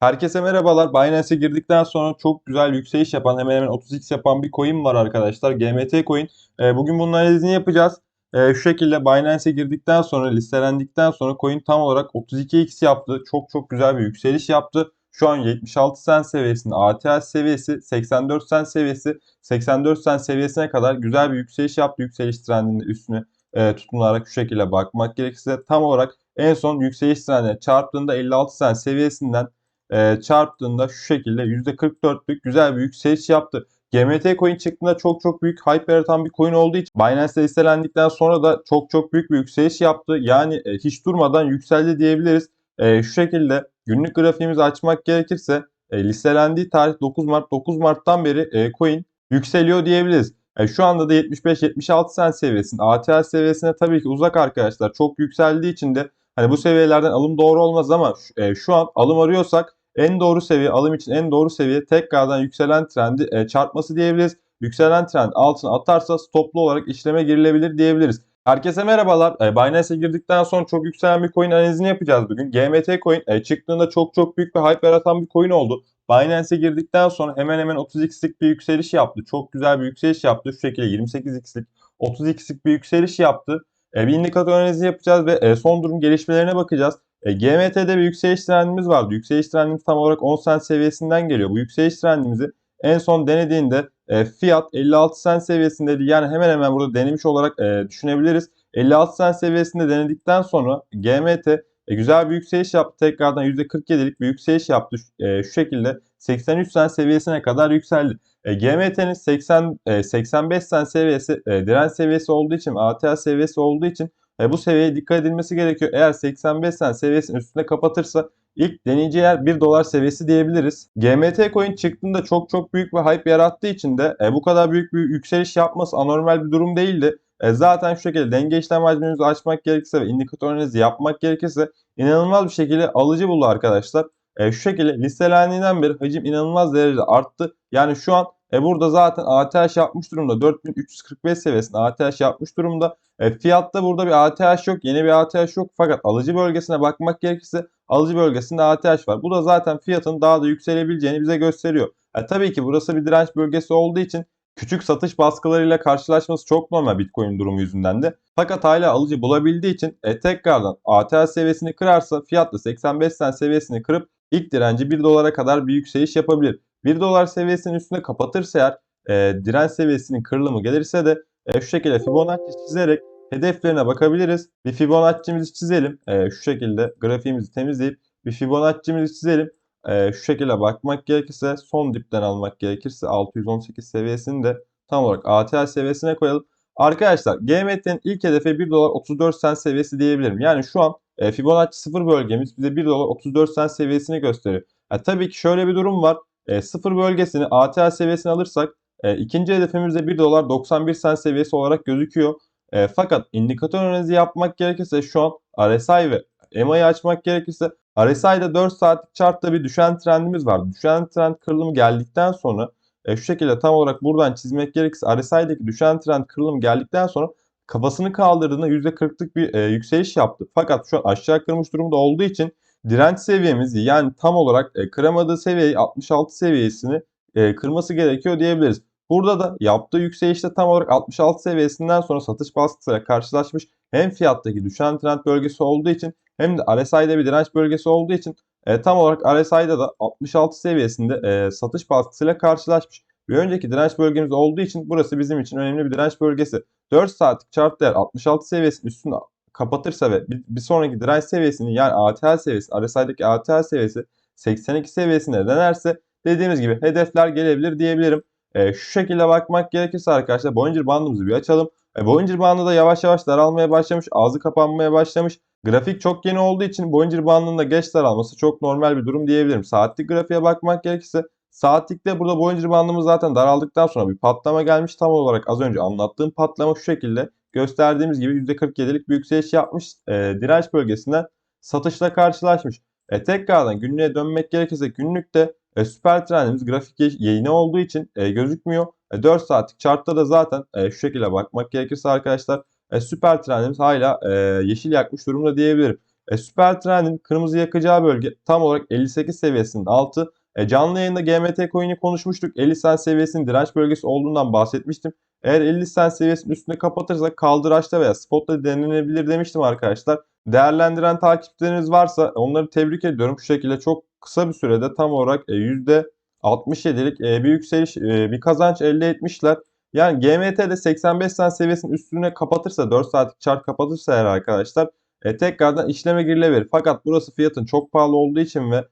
Herkese merhabalar. Binance'e girdikten sonra çok güzel yükseliş yapan hemen hemen 30x yapan bir coin var arkadaşlar. GMT coin. Ee, bugün bunun analizini yapacağız. Ee, şu şekilde Binance'e girdikten sonra listelendikten sonra coin tam olarak 32x yaptı. Çok çok güzel bir yükseliş yaptı. Şu an 76 sen seviyesinde ATH seviyesi 84 sen seviyesi 84 sen seviyesine kadar güzel bir yükseliş yaptı. Yükseliş trendinin üstüne e, tutunarak şu şekilde bakmak gerekirse tam olarak en son yükseliş trendine çarptığında 56 sen seviyesinden e, çarptığında şu şekilde %44'lük güzel bir yükseliş yaptı. GMT coin çıktığında çok çok büyük hype yaratan bir coin olduğu için Binance'de listelendikten sonra da çok çok büyük bir yükseliş yaptı. Yani e, hiç durmadan yükseldi diyebiliriz. E, şu şekilde günlük grafiğimizi açmak gerekirse e, listelendiği tarih 9 Mart. 9 Mart'tan beri e, coin yükseliyor diyebiliriz. E, şu anda da 75-76 sen seviyesinde. ATH seviyesine tabii ki uzak arkadaşlar. Çok yükseldiği için de hani bu seviyelerden alım doğru olmaz ama e, şu an alım arıyorsak en doğru seviye alım için en doğru seviye tekrardan yükselen trendi e, çarpması diyebiliriz. Yükselen trend altına atarsa stoplu olarak işleme girilebilir diyebiliriz. Herkese merhabalar. E, Binance'e girdikten sonra çok yükselen bir coin analizini yapacağız bugün. GMT coin e, çıktığında çok çok büyük bir hype yaratan bir coin oldu. Binance'e girdikten sonra hemen hemen 30x'lik bir yükseliş yaptı. Çok güzel bir yükseliş yaptı. Şu şekilde 28x'lik 30x'lik bir yükseliş yaptı. E, bir indikatör analizi yapacağız ve son durum gelişmelerine bakacağız. E, GMT'de bir yükseliş trendimiz vardı. Yükseliş trendimiz tam olarak 10 sen seviyesinden geliyor. Bu yükseliş trendimizi en son denediğinde e, fiyat 56 sen seviyesindeydi. Yani hemen hemen burada denemiş olarak e, düşünebiliriz. 56 sen seviyesinde denedikten sonra GMT e, güzel bir yükseliş yaptı. Tekrardan %47'lik bir yükseliş yaptı. E, şu şekilde 83 sen seviyesine kadar yükseldi. E, GMT'nin 80 e, 85 sen seviyesi e, direnç seviyesi olduğu için ATH seviyesi olduğu için e, bu seviyeye dikkat edilmesi gerekiyor. Eğer 85 sen seviyesinin üstünde kapatırsa ilk deneyeceği yer 1 dolar seviyesi diyebiliriz. GMT coin çıktığında çok çok büyük bir hype yarattığı için de e, bu kadar büyük bir yükseliş yapması anormal bir durum değildi. E, zaten şu şekilde denge işlem hacmimizi açmak gerekirse ve indikatör analizi yapmak gerekirse inanılmaz bir şekilde alıcı buldu arkadaşlar. E, şu şekilde listelendiğinden beri hacim inanılmaz derecede arttı. Yani şu an e, burada zaten ATH yapmış durumda. 4345 seviyesinde ATH yapmış durumda. E, fiyatta burada bir ATH yok. Yeni bir ATH yok. Fakat alıcı bölgesine bakmak gerekirse alıcı bölgesinde ATH var. Bu da zaten fiyatın daha da yükselebileceğini bize gösteriyor. E, tabii ki burası bir direnç bölgesi olduğu için küçük satış baskılarıyla karşılaşması çok normal Bitcoin durumu yüzünden de. Fakat hala alıcı bulabildiği için e, tekrardan ATH seviyesini kırarsa fiyatla 85 sen seviyesini kırıp ilk direnci 1 dolara kadar bir yükseliş yapabilir. 1 dolar seviyesinin üstünde kapatırsa eğer e, direnç seviyesinin kırılımı gelirse de e, şu şekilde Fibonacci çizerek hedeflerine bakabiliriz. Bir Fibonacci'mizi çizelim. E, şu şekilde grafiğimizi temizleyip bir Fibonacci'mizi çizelim. E, şu şekilde bakmak gerekirse son dipten almak gerekirse 618 seviyesini de tam olarak ATH seviyesine koyalım. Arkadaşlar GMT'nin ilk hedefi 1 dolar 34 sen seviyesi diyebilirim. Yani şu an e, Fibonacci 0 bölgemiz bize 1 dolar 34 sen seviyesini gösteriyor. E, tabii ki şöyle bir durum var. E, 0 bölgesini ATH seviyesine alırsak e, ikinci hedefimiz de 1 dolar 91 sen seviyesi olarak gözüküyor. E, fakat indikatör analizi yapmak gerekirse şu an RSI ve EMA'yı açmak gerekirse RSI'de 4 saatlik chartta bir düşen trendimiz var. Düşen trend kırılımı geldikten sonra e, şu şekilde tam olarak buradan çizmek gerekirse RSI'deki düşen trend kırılımı geldikten sonra kafasını kaldırdığında %40'lık bir e, yükseliş yaptı. Fakat şu an aşağı kırmış durumda olduğu için direnç seviyemizi yani tam olarak e, kıramadığı seviyeyi 66 seviyesini e, kırması gerekiyor diyebiliriz. Burada da yaptığı yükselişte tam olarak 66 seviyesinden sonra satış baskısıyla karşılaşmış. Hem fiyattaki düşen trend bölgesi olduğu için hem de RSI'de bir direnç bölgesi olduğu için e, tam olarak RSI'da da 66 seviyesinde e, satış baskısıyla karşılaşmış. Bir önceki direnç bölgemiz olduğu için burası bizim için önemli bir direnç bölgesi. 4 saatlik chart değer 66 seviyesinin üstünde kapatırsa ve bir, bir sonraki direnç seviyesini yani ATH seviyesi, RSI'deki ATH seviyesi 82 seviyesine denerse dediğimiz gibi hedefler gelebilir diyebilirim. E, şu şekilde bakmak gerekirse arkadaşlar Bollinger bandımızı bir açalım. E, Bollinger bandı da yavaş yavaş daralmaya başlamış. Ağzı kapanmaya başlamış. Grafik çok yeni olduğu için Bollinger bandının da geç daralması çok normal bir durum diyebilirim. Saatlik grafiğe bakmak gerekirse saatlikte burada Bollinger bandımız zaten daraldıktan sonra bir patlama gelmiş. Tam olarak az önce anlattığım patlama şu şekilde gösterdiğimiz gibi %47'lik bir yükseliş yapmış. E, direnç bölgesinden satışla karşılaşmış. E, tekrardan günlüğe dönmek gerekirse günlükte e, süper trendimiz grafik yayını olduğu için e, gözükmüyor. E, 4 saatlik chartta da zaten e, şu şekilde bakmak gerekirse arkadaşlar e, süper trendimiz hala e, yeşil yakmış durumda diyebilirim. E, süper trendin kırmızı yakacağı bölge tam olarak 58 seviyesinin altı. E, canlı yayında GMT coin'i konuşmuştuk. 50 sen seviyesinin direnç bölgesi olduğundan bahsetmiştim. Eğer 50 sen seviyesinin üstünde kapatırsa kaldıraçta veya spotta denenebilir demiştim arkadaşlar. Değerlendiren takipçileriniz varsa onları tebrik ediyorum. Şu şekilde çok kısa bir sürede tam olarak e, %67'lik e, bir yükseliş, e, bir kazanç elde etmişler. Yani GMT'de 85 sen seviyesinin üstüne kapatırsa 4 saatlik chart kapatırsa eğer arkadaşlar e, tekrardan işleme girilebilir. Fakat burası fiyatın çok pahalı olduğu için ve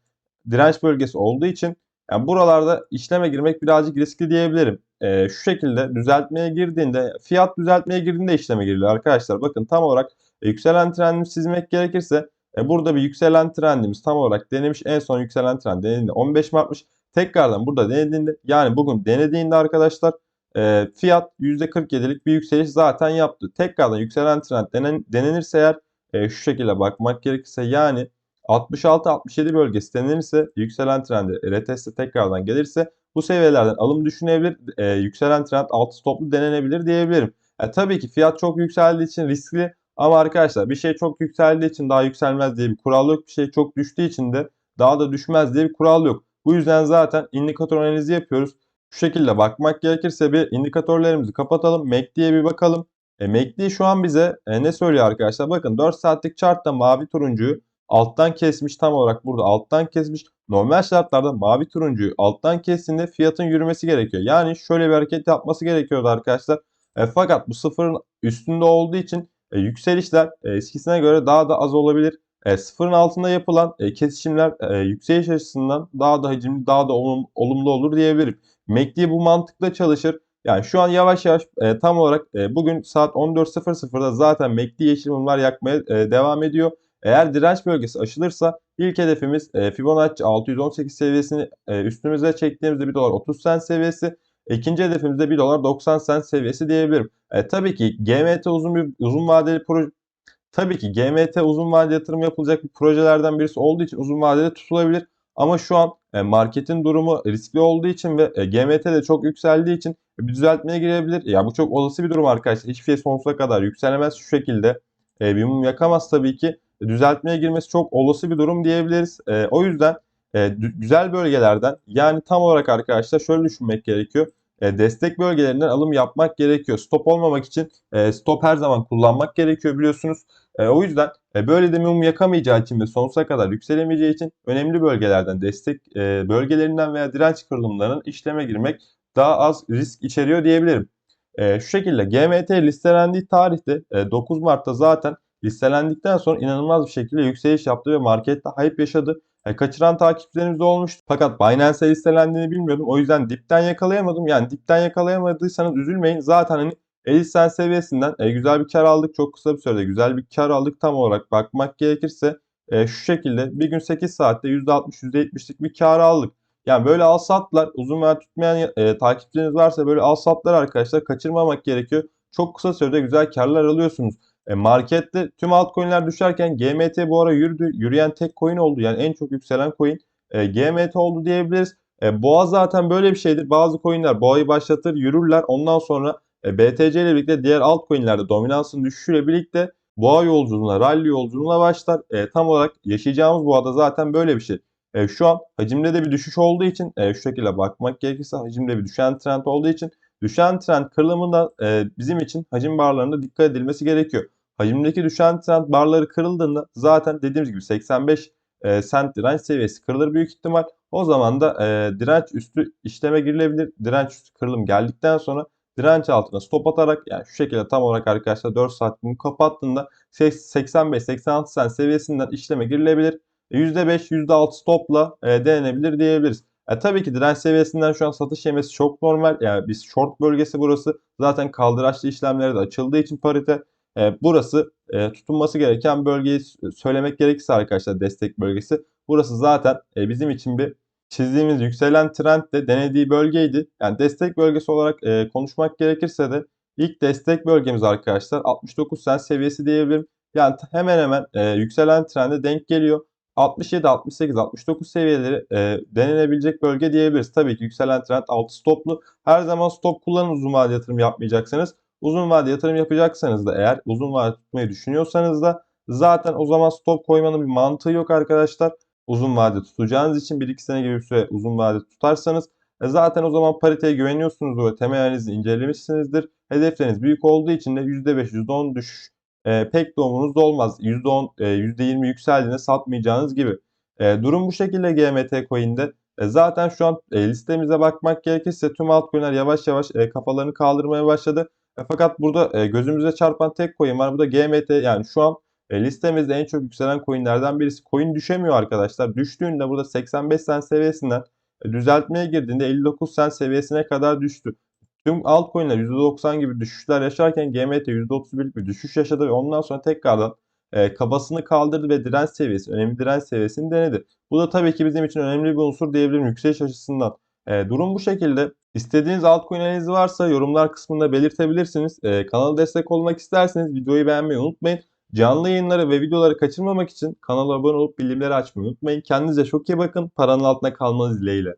direnç bölgesi olduğu için yani buralarda işleme girmek birazcık riskli diyebilirim. E, şu şekilde düzeltmeye girdiğinde fiyat düzeltmeye girdiğinde işleme giriliyor arkadaşlar. Bakın tam olarak e, yükselen trendimizi çizmek gerekirse e, burada bir yükselen trendimiz tam olarak denemiş. En son yükselen trend denediğinde 15 Mart'mış. Tekrardan burada denediğinde yani bugün denediğinde arkadaşlar e, fiyat %47'lik bir yükseliş zaten yaptı. Tekrardan yükselen trend denen, denenirse eğer e, şu şekilde bakmak gerekirse yani 66-67 bölgesi denenirse yükselen trendi reteste tekrardan gelirse bu seviyelerden alım düşünebilir. E, yükselen trend altı stoplu denenebilir diyebilirim. E, tabii ki fiyat çok yükseldiği için riskli ama arkadaşlar bir şey çok yükseldiği için daha yükselmez diye bir kural yok. Bir şey çok düştüğü için de daha da düşmez diye bir kural yok. Bu yüzden zaten indikatör analizi yapıyoruz. Şu şekilde bakmak gerekirse bir indikatörlerimizi kapatalım. MACD'ye bir bakalım. E, MACD şu an bize e, ne söylüyor arkadaşlar? Bakın 4 saatlik chartta mavi turuncuyu alttan kesmiş tam olarak burada alttan kesmiş. Normal şartlarda mavi turuncuyu alttan kestiğinde fiyatın yürümesi gerekiyor. Yani şöyle bir hareket yapması gerekiyordu arkadaşlar. E, fakat bu sıfırın üstünde olduğu için e, yükselişler e, eskisine göre daha da az olabilir. E, sıfırın altında yapılan e, kesişimler e, yükseliş açısından daha da hacimli, daha da olum, olumlu olur diyebilirim. MACD bu mantıkla çalışır. Yani şu an yavaş yavaş e, tam olarak e, bugün saat 14.00'da zaten MACD yeşil mumlar yakmaya e, devam ediyor. Eğer direnç bölgesi aşılırsa ilk hedefimiz e, Fibonacci 618 seviyesini e, üstümüze çektiğimizde 1 dolar 30 cent seviyesi. İkinci hedefimiz de 1 dolar 90 cent seviyesi diyebilirim. E, tabii ki GMT uzun bir uzun vadeli proje Tabii ki GMT uzun vadeli yatırım yapılacak bir projelerden birisi olduğu için uzun vadede tutulabilir. Ama şu an e, marketin durumu riskli olduğu için ve GMT de çok yükseldiği için bir düzeltmeye girebilir. Ya bu çok olası bir durum arkadaşlar. Hiçbir şey sonsuza kadar yükselemez şu şekilde. Bir mum yakamaz tabii ki. Düzeltmeye girmesi çok olası bir durum diyebiliriz. O yüzden güzel bölgelerden yani tam olarak arkadaşlar şöyle düşünmek gerekiyor. Destek bölgelerinden alım yapmak gerekiyor. Stop olmamak için stop her zaman kullanmak gerekiyor biliyorsunuz. E, o yüzden e, böyle de mum yakamayacağı için ve sonsuza kadar yükselemeyeceği için önemli bölgelerden destek e, bölgelerinden veya direnç kırılımlarının işleme girmek daha az risk içeriyor diyebilirim. E, şu şekilde GMT listelendiği tarihte e, 9 Mart'ta zaten listelendikten sonra inanılmaz bir şekilde yükseliş yaptı ve markette hype yaşadı. E, kaçıran takipçilerimiz olmuştu. Fakat Binance'e listelendiğini bilmiyordum. O yüzden dipten yakalayamadım. Yani dipten yakalayamadıysanız üzülmeyin. Zaten hani 50 sen seviyesinden e, güzel bir kar aldık. Çok kısa bir sürede güzel bir kar aldık. Tam olarak bakmak gerekirse e, şu şekilde bir gün 8 saatte %60 %70'lik bir kar aldık. Yani böyle al satlar uzun vade tutmayan e, takipçileriniz varsa böyle al satlar arkadaşlar kaçırmamak gerekiyor. Çok kısa sürede güzel karlar alıyorsunuz. E, markette tüm altcoin'ler düşerken GMT bu ara yürüdü. Yürüyen tek coin oldu. Yani en çok yükselen coin e, GMT oldu diyebiliriz. E, boğa zaten böyle bir şeydir. Bazı coin'ler boğayı başlatır, yürürler. Ondan sonra e, BTC ile birlikte diğer altcoin'lerde dominansın düşüşüyle birlikte boğa yolculuğuna, rally yolculuğuna başlar. E, tam olarak yaşayacağımız boğada zaten böyle bir şey. E, şu an hacimde de bir düşüş olduğu için e, şu şekilde bakmak gerekirse hacimde bir düşen trend olduğu için düşen trend kırılımında e, bizim için hacim barlarında dikkat edilmesi gerekiyor. Hacimdeki düşen trend barları kırıldığında zaten dediğimiz gibi 85 e, sent direnç seviyesi kırılır büyük ihtimal. O zaman da e, direnç üstü işleme girilebilir. Direnç üstü kırılım geldikten sonra direnç altına stop atarak yani şu şekilde tam olarak arkadaşlar 4 saat bunu kapattığında 85-86 sen seviyesinden işleme girilebilir. %5 %6 stopla e, denenebilir diyebiliriz. E, tabii ki direnç seviyesinden şu an satış yemesi çok normal. Yani biz short bölgesi burası. Zaten kaldıraçlı işlemleri de açıldığı için parite. E, burası e, tutunması gereken bölgeyi söylemek gerekirse arkadaşlar destek bölgesi. Burası zaten e, bizim için bir çizdiğimiz yükselen trend de denediği bölgeydi. Yani destek bölgesi olarak konuşmak gerekirse de ilk destek bölgemiz arkadaşlar 69 sen seviyesi diyebilirim. Yani hemen hemen yükselen trende denk geliyor. 67, 68, 69 seviyeleri e, denenebilecek bölge diyebiliriz. Tabii ki yükselen trend altı stoplu. Her zaman stop kullanın uzun vadeli yatırım yapmayacaksanız. Uzun vadeli yatırım yapacaksanız da eğer uzun vadeli tutmayı düşünüyorsanız da Zaten o zaman stop koymanın bir mantığı yok arkadaşlar. Uzun vade tutacağınız için 1-2 sene gibi bir süre uzun vade tutarsanız e, zaten o zaman pariteye güveniyorsunuz ve temel analizi incelemişsinizdir. Hedefleriniz büyük olduğu için de %5, %10 düşüş e, pek de umurunuzda olmaz. %10, e, %20 yükseldiğinde satmayacağınız gibi. E, durum bu şekilde GMT coin'de. E, zaten şu an e, listemize bakmak gerekirse tüm altcoin'ler yavaş yavaş e, kafalarını kaldırmaya başladı. E, fakat burada e, gözümüze çarpan tek coin var. Bu da GMT. Yani şu an e, listemizde en çok yükselen coin'lerden birisi. Coin düşemiyor arkadaşlar. Düştüğünde burada 85 cent seviyesinden düzeltmeye girdiğinde 59 cent seviyesine kadar düştü. Tüm altcoin'ler %90 gibi düşüşler yaşarken GMT %31'lik bir düşüş yaşadı ve ondan sonra tekrardan e, kabasını kaldırdı ve direnç seviyesi, önemli direnç seviyesini denedi. Bu da tabii ki bizim için önemli bir unsur diyebilirim yükseliş açısından. E, durum bu şekilde. İstediğiniz altcoin analizi varsa yorumlar kısmında belirtebilirsiniz. E, kanala destek olmak isterseniz videoyu beğenmeyi unutmayın. Canlı yayınları ve videoları kaçırmamak için kanala abone olup bildirimleri açmayı unutmayın. Kendinize çok iyi bakın. Paranın altında kalmanız dileğiyle.